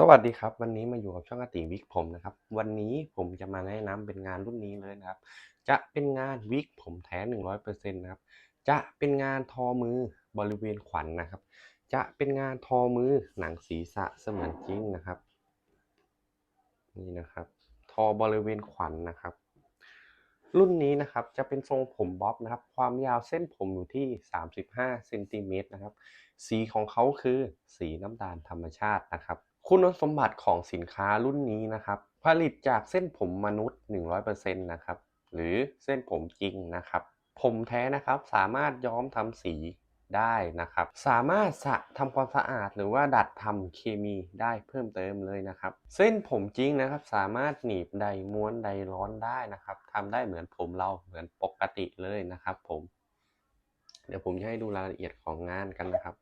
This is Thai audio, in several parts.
สวัสดีครับ วันนี้มาอยู่กับช่องอติวิกผมนะครับ วันนี้ผมจะมาแนะนำเป็นงานรุ่นนี้เลยนะครับ จะเป็นงานวิกผมแท้หนึ่งร้อยเปอร์เซ็นต์นะครับ จะเป็นงานทอมือบริเวณขวัญนนะครับ จะเป็นงานทอมือหนังศีรษะเสมือนจริงนะครับ นี่นะครับ ทอบริเวณขวัญนนะครับ รุ่นนี้นะครับจะเป็นทรงผมบ๊อบนะครับ ความยาวเส้นผมอยู่ที่ 35เซนติเมตรนะครับ สีของเขาคือสีน้ำตาลธรรมชาตินะครับ คุณสมบัติของสินค้ารุ่นนี้นะครับ ผลิตจากเส้นผมมนุษย์ 100%นะครับ หรือเส้นผมจริงนะครับ ผมแท้นะครับสามารถย้อมทำสี ได้นะครับ สามารถสะทำความสะอาดหรือว่าดัดทำเคมีได้เพิ่มเติมเลยนะครับ เส้นผมจริงนะครับ สามารถหนีบใดม้วนใดร้อนได้นะครับทำได้เหมือนผมเราเหมือนปกติเลยนะครับ ผม เดี๋ยวผมจะให้ดูรายละเอียดของงานกันนะครับ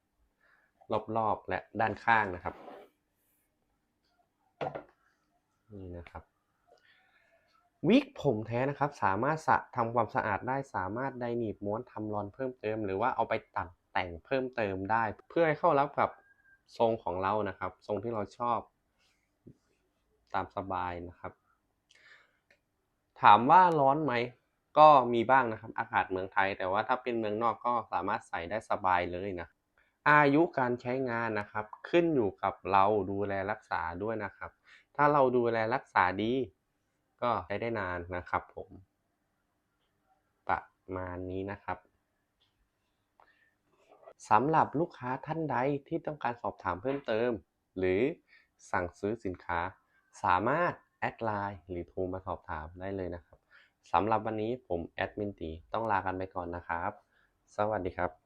รอบๆและด้านข้างนะครับ นี่นะครับ วิกผมแท้นะครับ สามารถสะทำความสะอาดได้สามารถไดหนีบม้วนทำรอนเพิ่มเติม หรือว่าเอาไปตัดแต่งเพิ่มเติมได้ เพื่อให้เข้ารับกับทรงของเรานะครับ ทรงที่เราชอบตามสบายนะครับ ถามว่าร้อนไหมก็มีบ้างนะครับ อากาศเมืองไทย แต่ว่าถ้าเป็นเมืองนอกก็สามารถใส่ได้สบายเลยนะอายุการใช้งานนะครับ ขึ้นอยู่กับเราดูแลรักษาด้วยนะครับ ถ้าเราดูแลรักษาดี ก็ใช้ได้นานนะครับผมประมาณนี้นะครับสำหรับลูกค้าท่านใดที่ต้องการสอบถามเพิ่มเติม หรือสั่งซื้อสินค้า สามารถแอดไลน์หรือโทรมาสอบถามได้เลยนะครับสำหรับวันนี้ผมแอดมินตีต้องลากันไปก่อนนะครับ สวัสดีครับ